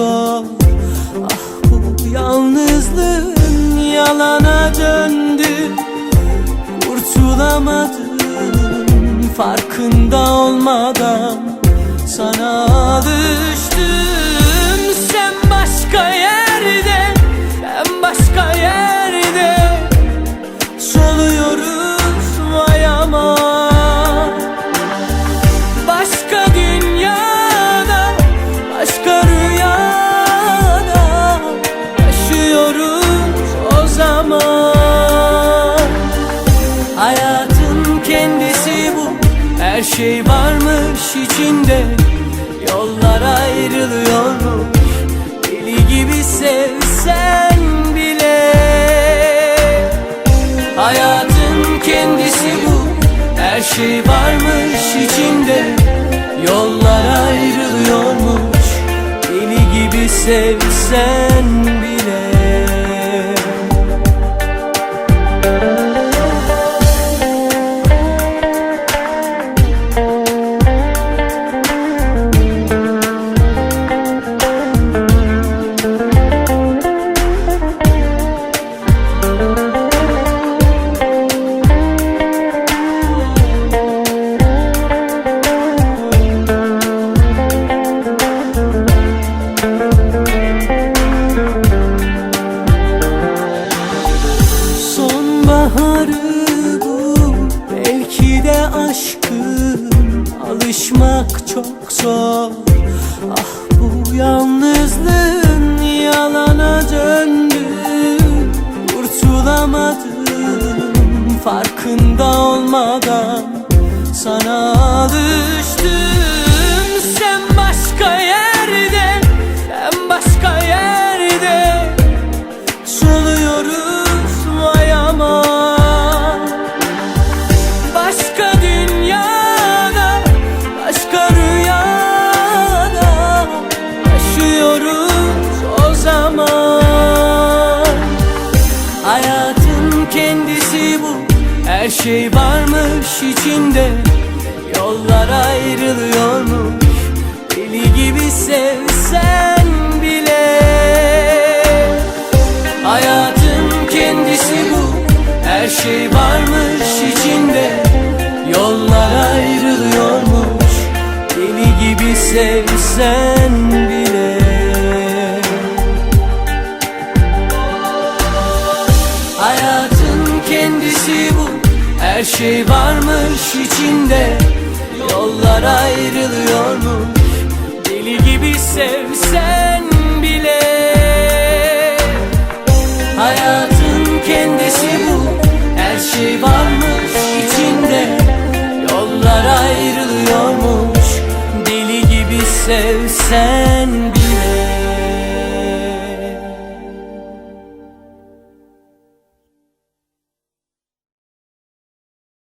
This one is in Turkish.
Ah bu yalnızlığın yalana döndü. Kurtulamadım farkında olmadan Sana düştüm şey varmış içinde Yollar ayrılıyormuş. Deli gibi sevsen bile. Hayatın kendisi bu. Her şey varmış içinde Yollar ayrılıyormuş. Deli gibi sevsen bile Bu Belki de aşkın Alışmak çok zor. Ah bu yalnızlığın Yalana döndü. Kurtulamadım Farkında olmadan Sana düştüm Her şey varmış içinde Yollar ayrılıyormuş. Deli gibi sevsen bile. Hayatın kendisi bu Her şey varmış içinde. Yollar ayrılıyormuş. Deli gibi sevsen Her şey varmış içinde. Yollar ayrılıyormuş Deli gibi sevsen bile. Hayatın kendisi bu. Her şey varmış içinde. Yollar ayrılıyormuş. Deli gibi sevsen